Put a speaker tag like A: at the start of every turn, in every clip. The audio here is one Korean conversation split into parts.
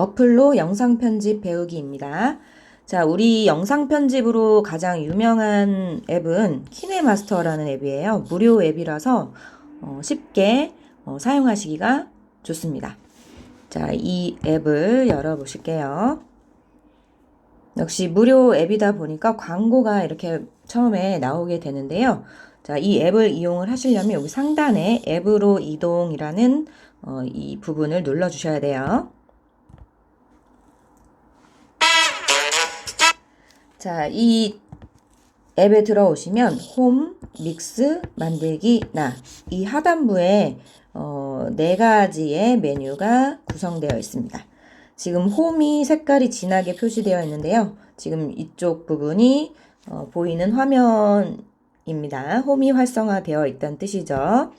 A: 어플로 영상 편집 배우기입니다. 자, 우리 영상 편집으로 가장 유명한 앱은 키네마스터라는 앱이에요. 무료 앱이라서 어, 쉽게 어, 사용하시기가 좋습니다. 자, 이 앱을 열어보실게요. 역시 무료 앱이다 보니까 광고가 이렇게 처음에 나오게 되는데요. 자, 이 앱을 이용을 하시려면 여기 상단에 앱으로 이동이라는 어, 이 부분을 눌러 주셔야 돼요. 자, 이 앱에 들어오시면 홈, 믹스, 만들기, 나. 이 하단부에 어, 네 가지의 메뉴가 구성되어 있습니다. 지금 홈이 색깔이 진하게 표시되어 있는데요. 지금 이쪽 부분이 어, 보이는 화면입니다. 홈이 활성화되어 있다는 뜻이죠.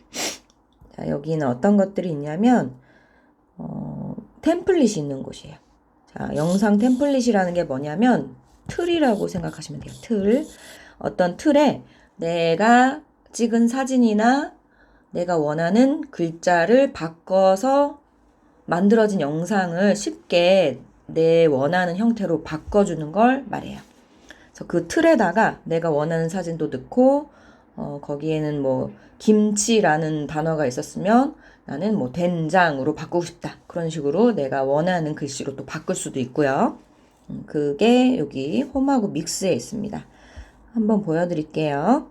A: 자, 여기는 어떤 것들이 있냐면 어, 템플릿이 있는 곳이에요. 자, 영상 템플릿이라는 게 뭐냐면 틀이라고 생각하시면 돼요. 틀. 어떤 틀에 내가 찍은 사진이나 내가 원하는 글자를 바꿔서 만들어진 영상을 쉽게 내 원하는 형태로 바꿔주는 걸 말해요. 그래서 그 틀에다가 내가 원하는 사진도 넣고, 어, 거기에는 뭐, 김치라는 단어가 있었으면 나는 뭐, 된장으로 바꾸고 싶다. 그런 식으로 내가 원하는 글씨로 또 바꿀 수도 있고요. 음, 그게 여기 홈하고 믹스에 있습니다. 한번 보여드릴게요.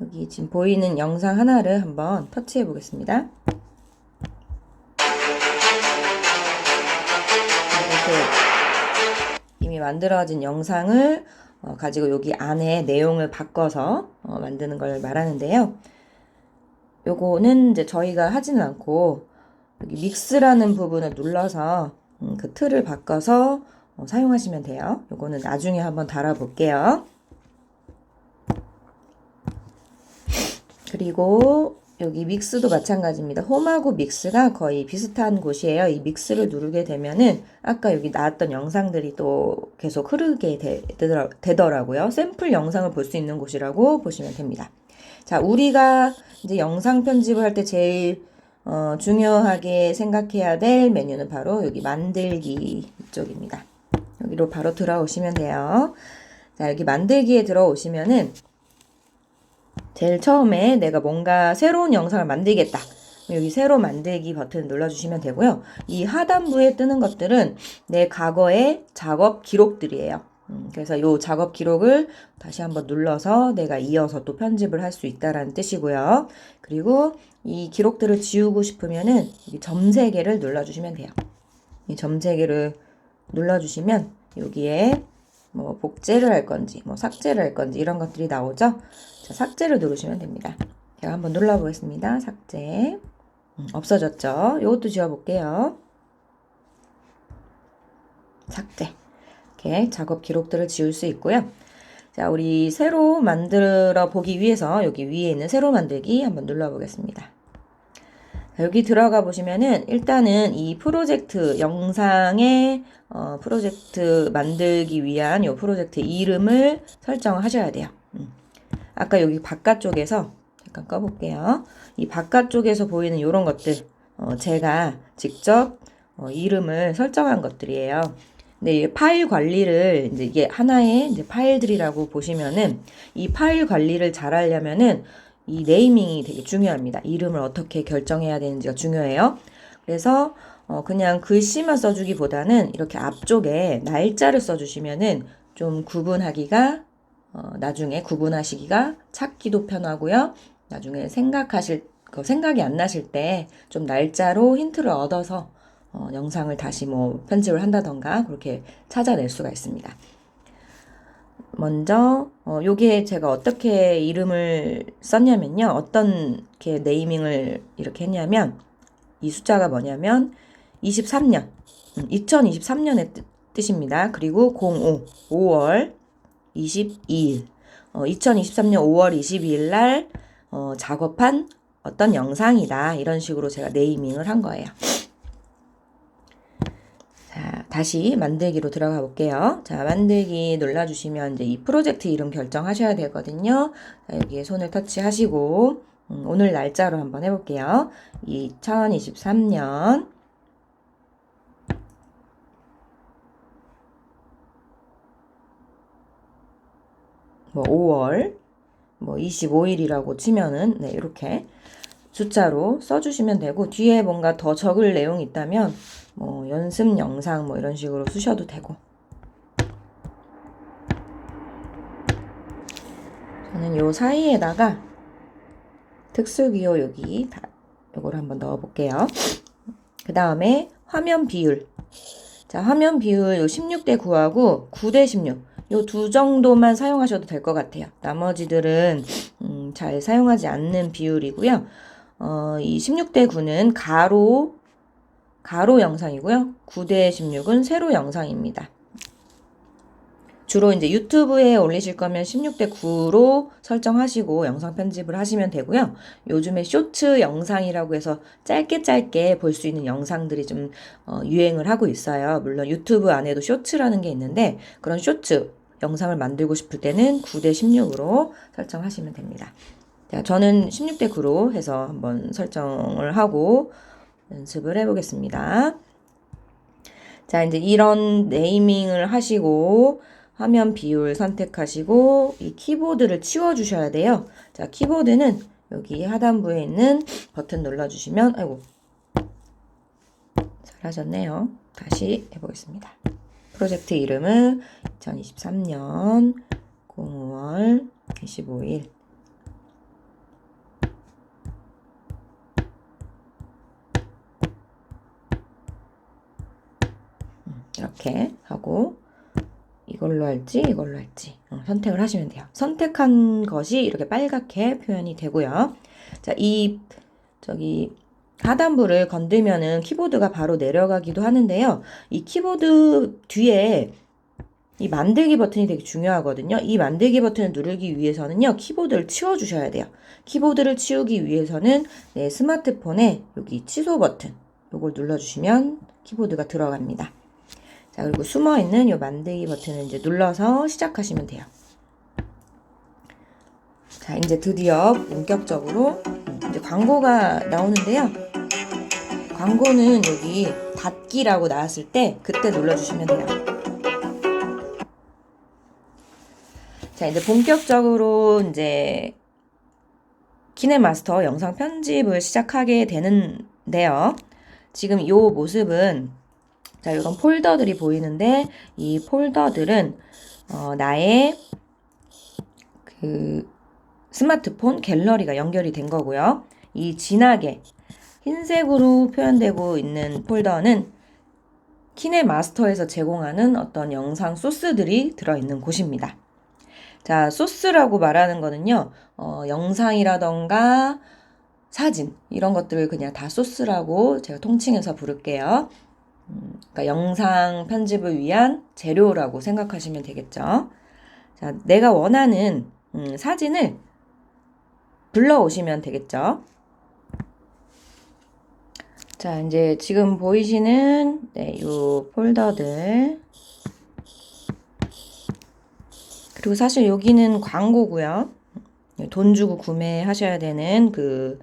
A: 여기 지금 보이는 영상 하나를 한번 터치해 보겠습니다. 이미 만들어진 영상을 어, 가지고 여기 안에 내용을 바꿔서 어, 만드는 걸 말하는데요. 요거는 이제 저희가 하지는 않고 여기 믹스라는 부분을 눌러서 음, 그 틀을 바꿔서 어, 사용하시면 돼요. 요거는 나중에 한번 달아볼게요. 그리고 여기 믹스도 마찬가지입니다. 홈하고 믹스가 거의 비슷한 곳이에요. 이 믹스를 누르게 되면은 아까 여기 나왔던 영상들이 또 계속 흐르게 되, 되더라고요. 샘플 영상을 볼 수 있는 곳이라고 보시면 됩니다. 자, 우리가 이제 영상 편집을 할 때 제일 어, 중요하게 생각해야 될 메뉴는 바로 여기 만들기 이쪽입니다. 여기로 바로 들어오시면 돼요. 자, 여기 만들기에 들어오시면은 제일 처음에 내가 뭔가 새로운 영상을 만들겠다. 여기 새로 만들기 버튼 눌러주시면 되고요. 이 하단부에 뜨는 것들은 내 과거의 작업 기록들이에요. 음, 그래서 이 작업 기록을 다시 한번 눌러서 내가 이어서 또 편집을 할 수 있다라는 뜻이고요. 그리고 이 기록들을 지우고 싶으면은 이점세 개를 눌러주시면 돼요. 이 점세 개를 눌러주시면 여기에 뭐 복제를 할 건지 뭐 삭제를 할 건지 이런 것들이 나오죠. 자, 삭제를 누르시면 됩니다. 제가 한번 눌러보겠습니다. 삭제. 음, 없어졌죠? 이것도 지워볼게요. 삭제. 이렇게 작업 기록들을 지울 수 있고요. 자, 우리 새로 만들어 보기 위해서 여기 위에 있는 새로 만들기 한번 눌러보겠습니다. 여기 들어가 보시면은 일단은 이 프로젝트 영상의 어, 프로젝트 만들기 위한 이 프로젝트 이름을 설정하셔야 돼요. 음. 아까 여기 바깥쪽에서 잠깐 꺼볼게요. 이 바깥쪽에서 보이는 이런 것들 어, 제가 직접 어, 이름을 설정한 것들이에요. 근데 이 파일 관리를 이제 이게 하나의 이제 파일들이라고 보시면은 이 파일 관리를 잘 하려면은 이 네이밍이 되게 중요합니다. 이름을 어떻게 결정해야 되는지가 중요해요. 그래서 어 그냥 글씨만 써주기보다는 이렇게 앞쪽에 날짜를 써주시면은 좀 구분하기가 어 나중에 구분하시기가 찾기도 편하고요. 나중에 생각하실 그 생각이 안 나실 때 좀 날짜로 힌트를 얻어서 어 영상을 다시 뭐 편집을 한다던가 그렇게 찾아낼 수가 있습니다. 먼저 어 요게 제가 어떻게 이름을 썼냐면요. 어떤 이렇게 네이밍을 이렇게 했냐면 이 숫자가 뭐냐면 23년 2023년의 뜻, 뜻입니다. 그리고 05 5월 22일 어, 2023년 5월 22일 날 어, 작업한 어떤 영상이다. 이런 식으로 제가 네이밍을 한 거예요. 다시 만들기로 들어가 볼게요. 자, 만들기 눌러주시면 이제 이 프로젝트 이름 결정하셔야 되거든요. 자, 여기에 손을 터치하시고, 음, 오늘 날짜로 한번 해볼게요. 2023년 5월 뭐 25일이라고 뭐 치면은 네, 이렇게 숫자로 써주시면 되고 뒤에 뭔가 더 적을 내용이 있다면 뭐 연습 영상 뭐 이런 식으로 쓰셔도 되고 저는 요 사이에다가 특수기호 여기 다 요걸 한번 넣어 볼게요. 그 다음에 화면 비율. 자, 화면 비율 요 16대 9하고 9대 16. 요 두 정도만 사용하셔도 될 것 같아요. 나머지들은 음, 잘 사용하지 않는 비율이고요. 어, 이 16대 9는 가로 가로 영상이고요. 9대 16은 세로 영상입니다. 주로 이제 유튜브에 올리실 거면 16대 9로 설정하시고 영상 편집을 하시면 되고요. 요즘에 쇼츠 영상이라고 해서 짧게 짧게 볼 수 있는 영상들이 좀 어, 유행을 하고 있어요. 물론 유튜브 안에도 쇼츠라는 게 있는데 그런 쇼츠 영상을 만들고 싶을 때는 9대 16으로 설정하시면 됩니다. 자, 저는 16대 9로 해서 한번 설정을 하고 연습을 해보겠습니다. 자, 이제 이런 네이밍을 하시고 화면 비율 선택하시고 이 키보드를 치워 주셔야 돼요. 자, 키보드는 여기 하단부에 있는 버튼 눌러 주시면 아이고. 잘하셨네요. 다시 해 보겠습니다. 프로젝트 이름은 2023년 05월 25일 이렇게 하고 이걸로 할지 이걸로 할지 어, 선택을 하시면 돼요. 선택한 것이 이렇게 빨갛게 표현이 되고요. 자, 이 저기 하단부를 건들면은 키보드가 바로 내려가기도 하는데요. 이 키보드 뒤에 이 만들기 버튼이 되게 중요하거든요. 이 만들기 버튼을 누르기 위해서는요, 키보드를 치워주셔야 돼요. 키보드를 치우기 위해서는 내 스마트폰에 여기 취소 버튼, 요걸 눌러주시면 키보드가 들어갑니다. 자, 그리고 숨어 있는 이 만들기 버튼을 이제 눌러서 시작하시면 돼요. 자, 이제 드디어 본격적으로 이제 광고가 나오는데요. 광고는 여기 닫기라고 나왔을 때 그때 눌러주시면 돼요. 자, 이제 본격적으로 이제 키네마스터 영상 편집을 시작하게 되는데요. 지금 이 모습은 자, 이런 폴더들이 보이는데 이 폴더들은 어, 나의 그 스마트폰 갤러리가 연결이 된 거고요. 이 진하게 흰색으로 표현되고 있는 폴더는 키네 마스터에서 제공하는 어떤 영상 소스들이 들어있는 곳입니다. 자, 소스라고 말하는 거는요, 어, 영상이라던가 사진, 이런 것들을 그냥 다 소스라고 제가 통칭해서 부를게요. 음, 그러니까 영상 편집을 위한 재료라고 생각하시면 되겠죠. 자, 내가 원하는 음, 사진을 불러오시면 되겠죠. 자, 이제 지금 보이시는 네, 요 폴더들 그리고 사실 여기는 광고고요. 돈 주고 구매하셔야 되는 그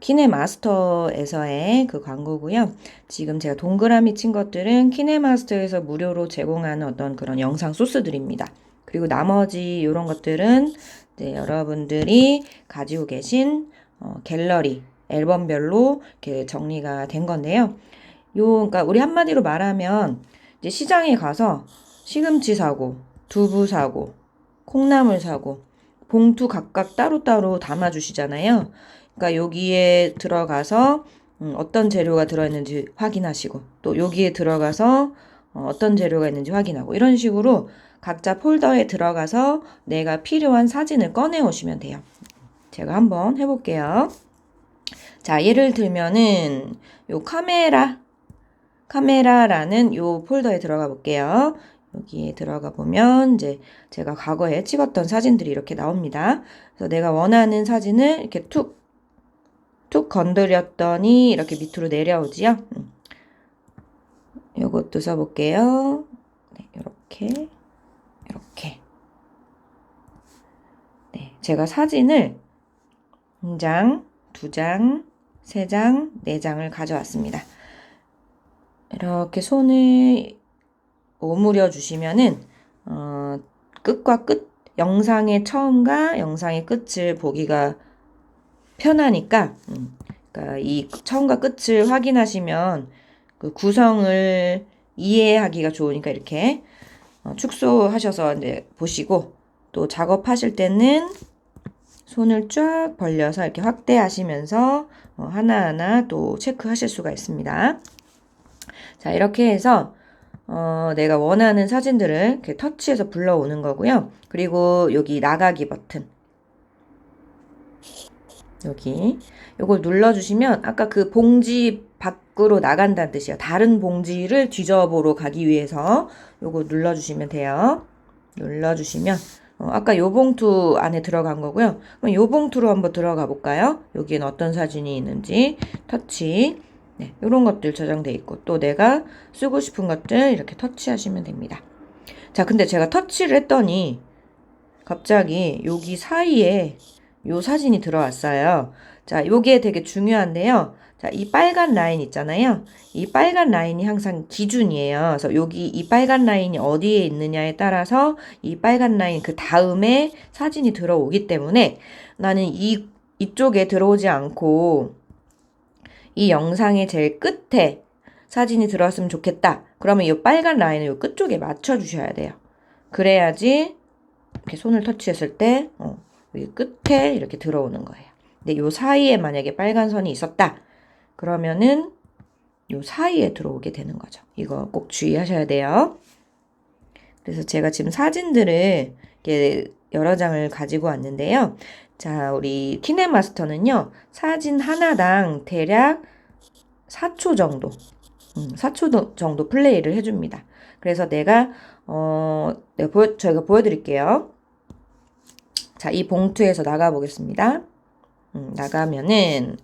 A: 키네마스터에서의 그 광고고요. 지금 제가 동그라미 친 것들은 키네마스터에서 무료로 제공하는 어떤 그런 영상 소스들입니다. 그리고 나머지 이런 것들은 여러분들이 가지고 계신 어, 갤러리 앨범별로 이렇게 정리가 된 건데요. 요, 그러니까 우리 한마디로 말하면 이제 시장에 가서 시금치 사고, 두부 사고, 콩나물 사고, 봉투 각각 따로따로 담아 주시잖아요. 그러니까 여기에 들어가서 음, 어떤 재료가 들어있는지 확인하시고, 또 여기에 들어가서 어, 어떤 재료가 있는지 확인하고, 이런 식으로 각자 폴더에 들어가서 내가 필요한 사진을 꺼내 오시면 돼요. 제가 한번 해볼게요. 자, 예를 들면은 요 카메라 카메라라는 요 폴더에 들어가 볼게요. 여기에 들어가 보면 이제 제가 과거에 찍었던 사진들이 이렇게 나옵니다. 그래서 내가 원하는 사진을 이렇게 툭, 툭 건드렸더니 이렇게 밑으로 내려오지요. 음. 요것도 써볼게요. 네, 이렇게, 이렇게. 네, 제가 사진을 한 장, 두 장, 세 장, 네 장을 가져왔습니다. 이렇게 손을 오므려 주시면은 어, 끝과 끝 영상의 처음과 영상의 끝을 보기가 편하니까 음, 그러니까 이 처음과 끝을 확인하시면 그 구성을 이해하기가 좋으니까 이렇게 어, 축소하셔서 이제 보시고 또 작업하실 때는 손을 쫙 벌려서 이렇게 확대하시면서 어, 하나하나 또 체크하실 수가 있습니다. 자, 이렇게 해서 어, 내가 원하는 사진들을 이렇게 터치해서 불러오는 거고요. 그리고 여기 나가기 버튼. 여기 요걸 눌러주시면 아까 그 봉지 밖으로 나간다는 뜻이에요. 다른 봉지를 뒤져보러 가기 위해서 요거 눌러주시면 돼요. 눌러주시면 어, 아까 요 봉투 안에 들어간 거고요. 그럼 요 봉투로 한번 들어가 볼까요? 여기엔 어떤 사진이 있는지 터치 네, 이런 것들 저장돼 있고 또 내가 쓰고 싶은 것들 이렇게 터치하시면 됩니다. 자, 근데 제가 터치를 했더니 갑자기 여기 사이에 요 사진이 들어왔어요. 자, 요게 되게 중요한데요. 자, 이 빨간 라인 있잖아요. 이 빨간 라인이 항상 기준이에요. 그래서 여기 이 빨간 라인이 어디에 있느냐에 따라서 이 빨간 라인 그 다음에 사진이 들어오기 때문에 나는 이, 이쪽에 들어오지 않고 이 영상의 제일 끝에 사진이 들어왔으면 좋겠다. 그러면 이 빨간 라인을 이 끝쪽에 맞춰 주셔야 돼요. 그래야지 이렇게 손을 터치했을 때 어, 여기 끝에 이렇게 들어오는 거예요. 근데 요 사이에 만약에 빨간 선이 있었다. 그러면은 요 사이에 들어오게 되는 거죠. 이거 꼭 주의하셔야 돼요. 그래서 제가 지금 사진들을 이렇게 여러 장을 가지고 왔는데요. 자, 우리 키네마스터는요, 사진 하나당 대략 4초 정도, 음, 4초 정도 플레이를 해줍니다. 그래서 내가, 어, 내가 보여, 저희가 보여드릴게요. 자, 이 봉투에서 나가보겠습니다. 음, 나가면은,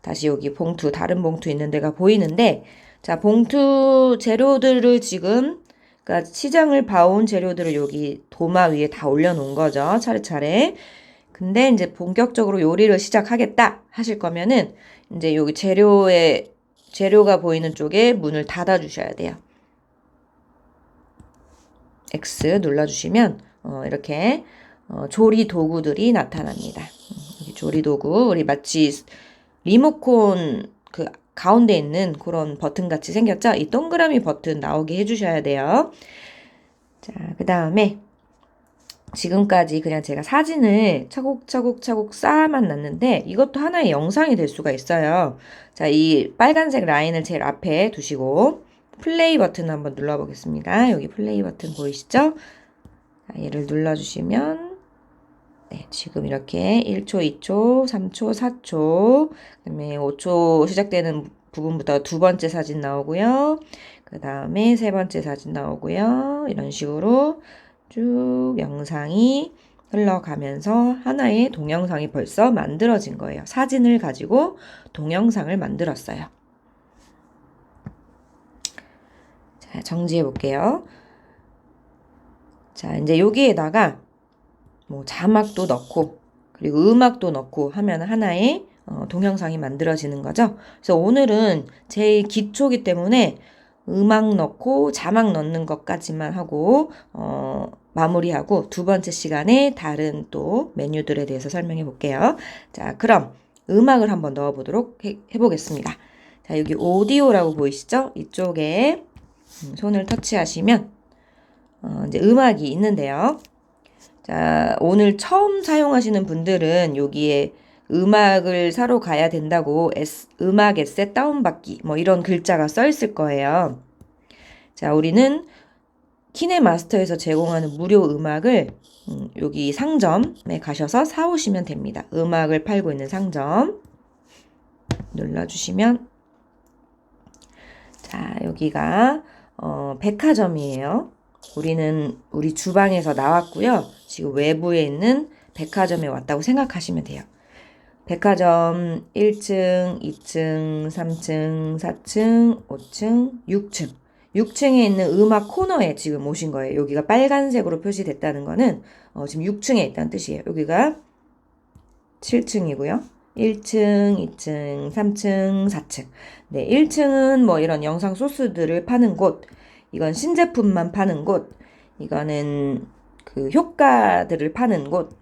A: 다시 여기 봉투, 다른 봉투 있는 데가 보이는데, 자, 봉투 재료들을 지금, 그러니까 시장을 봐온 재료들을 여기 도마 위에 다 올려놓은 거죠. 차례차례. 근데 이제 본격적으로 요리를 시작하겠다 하실 거면은 이제 여기 재료에 재료가 보이는 쪽에 문을 닫아 주셔야 돼요. X 눌러 주시면 어, 이렇게 어, 조리 도구들이 나타납니다. 음, 조리 도구 우리 마치 리모콘 그 가운데 있는 그런 버튼 같이 생겼죠? 이 동그라미 버튼 나오게 해주셔야 돼요. 자, 그 다음에 지금까지 그냥 제가 사진을 차곡차곡차곡 쌓아만 놨는데 이것도 하나의 영상이 될 수가 있어요. 자, 이 빨간색 라인을 제일 앞에 두시고 플레이 버튼 한번 눌러보겠습니다. 여기 플레이 버튼 보이시죠? 자, 얘를 눌러주시면 네, 지금 이렇게 1초, 2초, 3초, 4초, 그다음에 5초 시작되는 부분부터 두 번째 사진 나오고요. 그 다음에 세 번째 사진 나오고요. 이런 식으로 쭉 영상이 흘러가면서 하나의 동영상이 벌써 만들어진 거예요. 사진을 가지고 동영상을 만들었어요. 자, 정지해 볼게요. 자, 이제 여기에다가 뭐 자막도 넣고 그리고 음악도 넣고 하면 하나의 어, 동영상이 만들어지는 거죠. 그래서 오늘은 제일 기초기 때문에 음악 넣고 자막 넣는 것까지만 하고 어, 마무리하고 두 번째 시간에 다른 또 메뉴들에 대해서 설명해 볼게요. 자, 그럼 음악을 한번 넣어 보도록 해, 보겠습니다 자, 여기 오디오라고 보이시죠? 이쪽에 음, 손을 터치하시면 어, 이제 음악이 있는데요. 자, 오늘 처음 사용하시는 분들은 여기에 음악을 사러 가야 된다고 에스, 음악 에셋 다운받기 뭐 이런 글자가 써 있을 거예요. 자, 우리는 키네마스터에서 제공하는 무료 음악을 음, 여기 상점에 가셔서 사오시면 됩니다. 음악을 팔고 있는 상점 눌러주시면 자, 여기가 어, 백화점이에요. 우리는 우리 주방에서 나왔고요. 지금 외부에 있는 백화점에 왔다고 생각하시면 돼요. 백화점 1층, 2층, 3층, 4층, 5층, 6층. 6층에 있는 음악 코너에 지금 오신 거예요. 여기가 빨간색으로 표시됐다는 거는 어, 지금 6층에 있다는 뜻이에요. 여기가 7층이고요. 1층, 2층, 3층, 4층. 네, 1층은 뭐 이런 영상 소스들을 파는 곳. 이건 신제품만 파는 곳. 이거는 그 효과들을 파는 곳.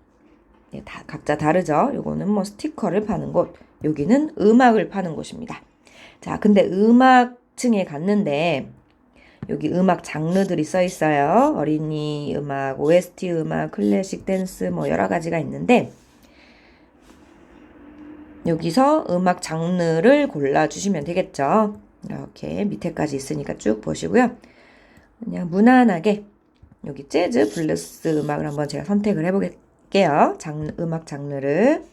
A: 예, 다 각자 다르죠. 요거는 뭐 스티커를 파는 곳. 여기는 음악을 파는 곳입니다. 자, 근데 음악층에 갔는데 여기 음악 장르들이 써 있어요. 어린이 음악, OST 음악, 클래식 댄스 뭐 여러 가지가 있는데 여기서 음악 장르를 골라 주시면 되겠죠. 이렇게 밑에까지 있으니까 쭉 보시고요. 그냥 무난하게 여기 재즈, 블루스 음악을 한번 제가 선택을 해보게요. 장르, 음악 장르를.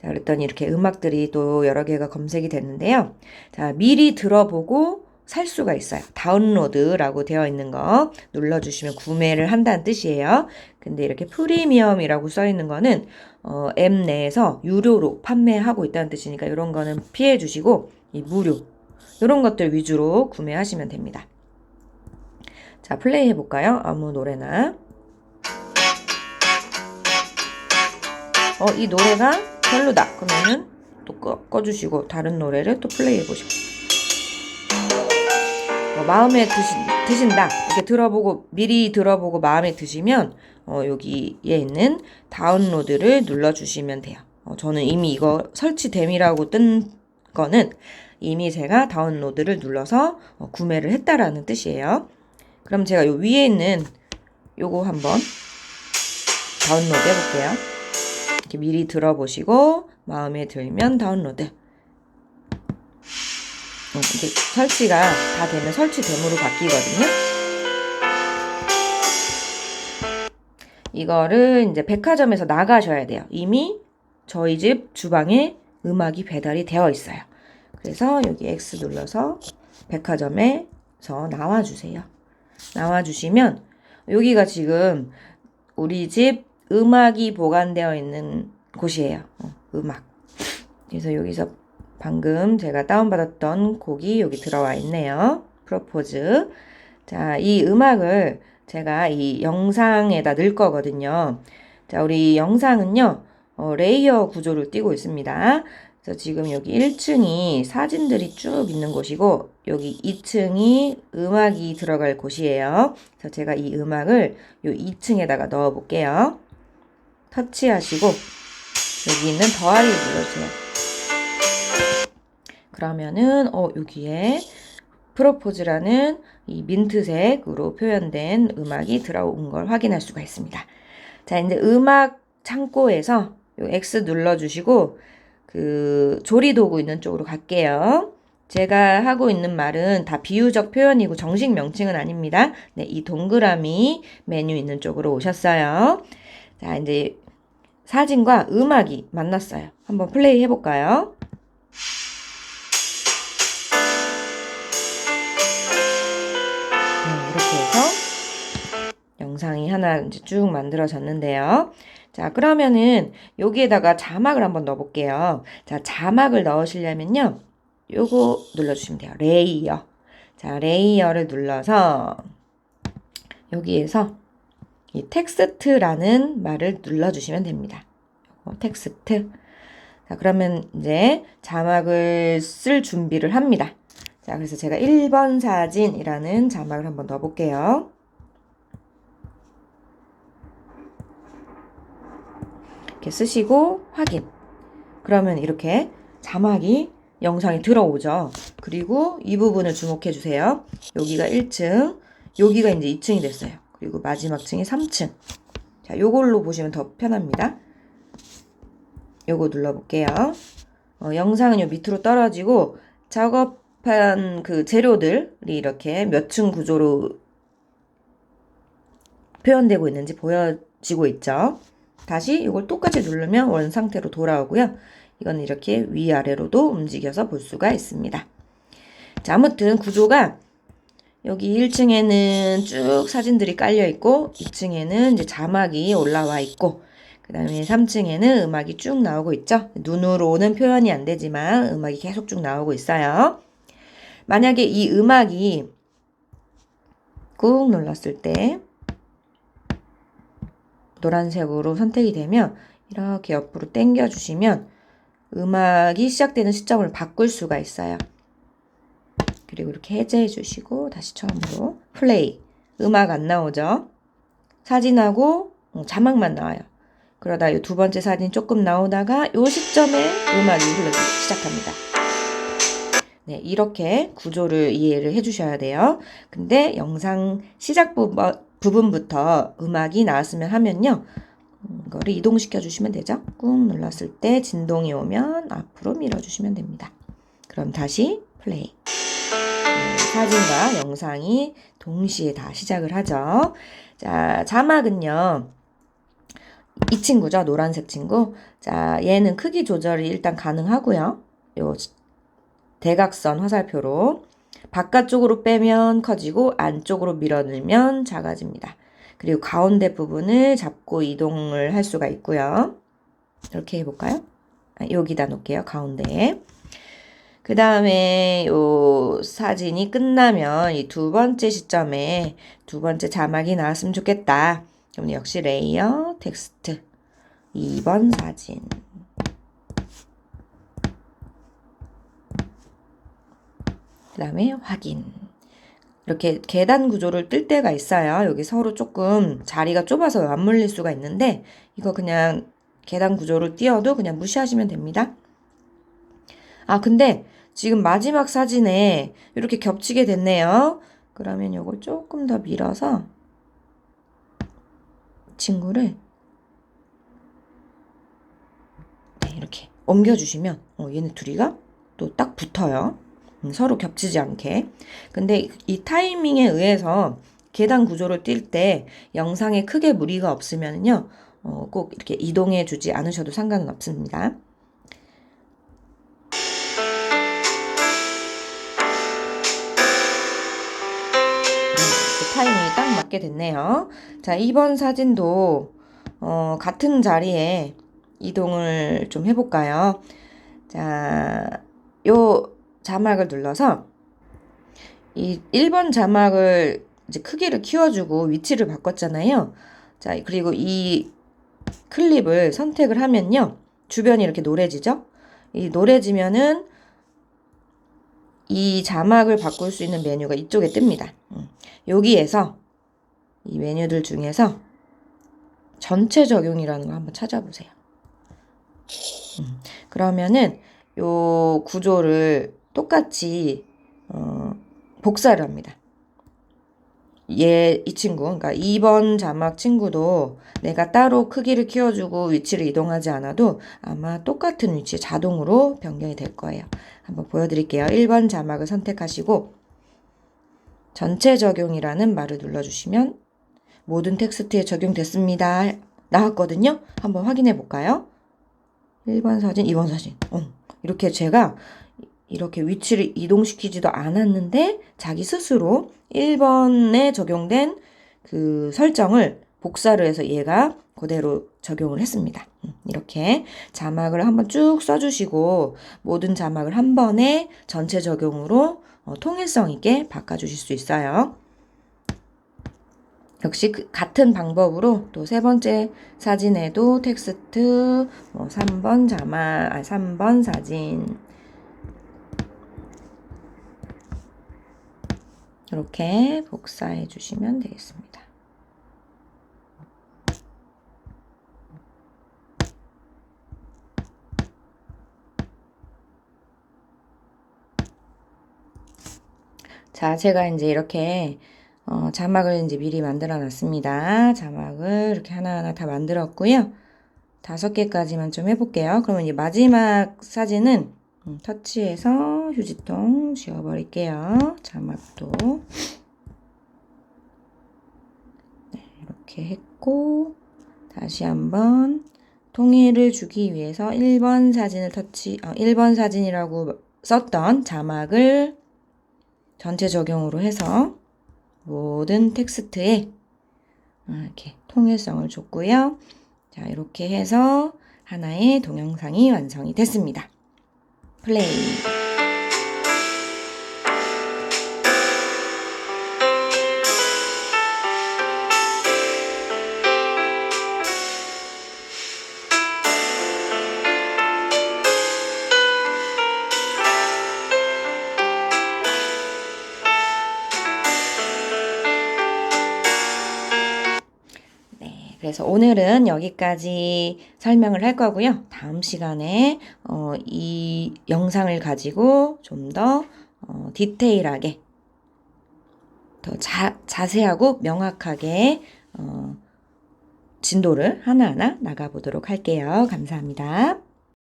A: 자, 그랬더니 이렇게 음악들이 또 여러 개가 검색이 됐는데요. 자, 미리 들어보고 살 수가 있어요. 다운로드라고 되어 있는 거 눌러주시면 구매를 한다는 뜻이에요. 근데 이렇게 프리미엄이라고 써 있는 거는 어, 앱 내에서 유료로 판매하고 있다는 뜻이니까 이런 거는 피해 주시고 이 무료 이런 것들 위주로 구매하시면 됩니다. 자, 플레이 해볼까요? 아무 노래나. 어, 이 노래가 별로다. 그러면은 또 꺼, 꺼주시고 다른 노래를 또 플레이 해보시고. 어, 마음에 드시, 드신다. 이렇게 들어보고, 미리 들어보고 마음에 드시면, 어, 여기에 있는 다운로드를 눌러주시면 돼요. 어, 저는 이미 이거 설치됨이라고 뜬 거는 이미 제가 다운로드를 눌러서 어, 구매를 했다라는 뜻이에요. 그럼 제가 요 위에 있는 요거 한번 다운로드 해볼게요. 이렇게 미리 들어보시고 마음에 들면 다운로드. 어, 이게 설치가 다 되면 설치됨으로 바뀌거든요. 이거를 이제 백화점에서 나가셔야 돼요. 이미 저희 집 주방에 음악이 배달이 되어 있어요. 그래서 여기 X 눌러서 백화점에서 나와주세요. 나와주시면 여기가 지금 우리 집 음악이 보관되어 있는 곳이에요. 어, 음악. 그래서 여기서 방금 제가 다운받았던 곡이 여기 들어와 있네요. 프로포즈. 자, 이 음악을 제가 이 영상에다 넣을 거거든요. 자, 우리 영상은요, 어, 레이어 구조를 띄고 있습니다. 그래서 지금 여기 1층이 사진들이 쭉 있는 곳이고, 여기 2층이 음악이 들어갈 곳이에요. 그래서 제가 이 음악을 요 2층에다가 넣어 볼게요. 터치하시고, 여기 있는 더하기 눌러주세요. 그러면은, 어, 여기에 프로포즈라는 이 민트색으로 표현된 음악이 들어온 걸 확인할 수가 있습니다. 자, 이제 음악 창고에서 요 X 눌러주시고, 그 조리도구 있는 쪽으로 갈게요. 제가 하고 있는 말은 다 비유적 표현이고 정식 명칭은 아닙니다. 네, 이 동그라미 메뉴 있는 쪽으로 오셨어요. 자, 이제 사진과 음악이 만났어요. 한번 플레이 해볼까요? 네, 이렇게 해서 영상이 하나 이제 쭉 만들어졌는데요. 자, 그러면은 여기에다가 자막을 한번 넣어 볼게요. 자, 자막을 넣으시려면요. 요거 눌러주시면 돼요. 레이어. 자, 레이어를 눌러서 여기에서 이 텍스트라는 말을 눌러주시면 됩니다. 텍스트. 자, 그러면 이제 자막을 쓸 준비를 합니다. 자, 그래서 제가 1번 사진이라는 자막을 한번 넣어 볼게요. 이렇게 쓰시고 확인. 그러면 이렇게 자막이 영상이 들어오죠. 그리고 이 부분을 주목해 주세요. 여기가 1층, 여기가 이제 2층이 됐어요. 그리고 마지막 층이 3층. 자, 요걸로 보시면 더 편합니다. 요거 눌러볼게요. 어, 영상은 요 밑으로 떨어지고 작업한 그 재료들이 이렇게 몇 층 구조로 표현되고 있는지 보여지고 있죠. 다시 이걸 똑같이 누르면 원 상태로 돌아오고요. 이건 이렇게 위아래로도 움직여서 볼 수가 있습니다. 자, 아무튼 구조가 여기 1층에는 쭉 사진들이 깔려 있고 2층에는 이제 자막이 올라와 있고 그 다음에 3층에는 음악이 쭉 나오고 있죠. 눈으로는 표현이 안 되지만 음악이 계속 쭉 나오고 있어요. 만약에 이 음악이 꾹 눌렀을 때 노란색으로 선택이 되면 이렇게 옆으로 당겨 주시면 음악이 시작되는 시점을 바꿀 수가 있어요. 그리고 이렇게 해제해 주시고 다시 처음으로 플레이. 음악 안 나오죠? 사진하고 음, 자막만 나와요. 그러다 이 두 번째 사진 조금 나오다가 요 시점에 음악이 흐르기 시작합니다. 네, 이렇게 구조를 이해를 해주셔야 돼요. 근데 영상 시작 부분, 부분부터 음악이 나왔으면 하면요. 음, 이거를 이동시켜 주시면 되죠. 꾹 눌렀을 때 진동이 오면 앞으로 밀어 주시면 됩니다. 그럼 다시 플레이. 네, 사진과 영상이 동시에 다 시작을 하죠. 자, 자막은요. 이 친구죠. 노란색 친구. 자, 얘는 크기 조절이 일단 가능하고요. 요 대각선 화살표로 바깥쪽으로 빼면 커지고 안쪽으로 밀어넣으면 작아집니다. 그리고 가운데 부분을 잡고 이동을 할 수가 있고요. 이렇게 해볼까요? 아, 여기다 놓을게요. 가운데에. 그 다음에 요 사진이 끝나면 이 두 번째 시점에 두 번째 자막이 나왔으면 좋겠다. 그럼 역시 레이어, 텍스트. 2번 사진. 그 다음에 확인. 이렇게 계단 구조를 뜰 때가 있어요. 여기 서로 조금 자리가 좁아서 맞물릴 수가 있는데 이거 그냥 계단 구조를 띄워도 그냥 무시하시면 됩니다. 아, 근데 지금 마지막 사진에 이렇게 겹치게 됐네요. 그러면 이걸 조금 더 밀어서 친구를 네, 이렇게 옮겨주시면 어, 얘네 둘이가 또 딱 붙어요. 음, 서로 겹치지 않게. 근데 이 타이밍에 의해서 계단 구조를 뛸 때 영상에 크게 무리가 없으면요. 어, 꼭 이렇게 이동해 주지 않으셔도 상관은 없습니다. 그 타이밍이 딱 맞게 됐네요. 자, 2번 사진도 어, 같은 자리에 이동을 좀 해볼까요? 자, 요 자막을 눌러서 이 1번 자막을 이제 크기를 키워주고 위치를 바꿨잖아요. 자, 그리고 이 클립을 선택을 하면요. 주변이 이렇게 노래지죠? 이 노래지면은 이 자막을 바꿀 수 있는 메뉴가 이쪽에 뜹니다. 음. 여기에서 이 메뉴들 중에서 전체 적용이라는 거 한번 찾아보세요. 음. 그러면은 요 구조를 똑같이 어, 복사를 합니다. 얘, 이 친구, 그러니까 2번 자막 친구도 내가 따로 크기를 키워주고 위치를 이동하지 않아도 아마 똑같은 위치에 자동으로 변경이 될 거예요. 한번 보여드릴게요. 1번 자막을 선택하시고 전체 적용이라는 말을 눌러주시면 모든 텍스트에 적용됐습니다. 나왔거든요. 한번 확인해 볼까요? 1번 사진, 2번 사진. 어, 이렇게 제가 이렇게 위치를 이동시키지도 않았는데 자기 스스로 1번에 적용된 그 설정을 복사를 해서 얘가 그대로 적용을 했습니다. 음, 이렇게 자막을 한번 쭉 써주시고 모든 자막을 한 번에 전체 적용으로 어, 통일성 있게 바꿔주실 수 있어요. 역시 그 같은 방법으로 또 세 번째 사진에도 텍스트, 뭐 3번 자막, 아 3번 사진 이렇게 복사해 주시면 되겠습니다. 자, 제가 이제 이렇게 어, 자막을 이제 미리 만들어 놨습니다. 자막을 이렇게 하나하나 다 만들었고요. 다섯 개까지만 좀 해볼게요. 그러면 이제 마지막 사진은 음, 터치해서 휴지통 지워버릴게요. 자막도 네, 이렇게 했고 다시 한번 통일을 주기 위해서 1번 사진을 터치 어, 1번 사진이라고 썼던 자막을 전체 적용으로 해서 모든 텍스트에 이렇게 통일성을 줬고요. 자, 이렇게 해서 하나의 동영상이 완성이 됐습니다. 플 그래서 오늘은 여기까지 설명을 할 거고요. 다음 시간에 어, 이 영상을 가지고 좀더 어, 디테일하게 더 자, 자세하고 명확하게 어, 진도를 하나하나 나가보도록 할게요. 감사합니다.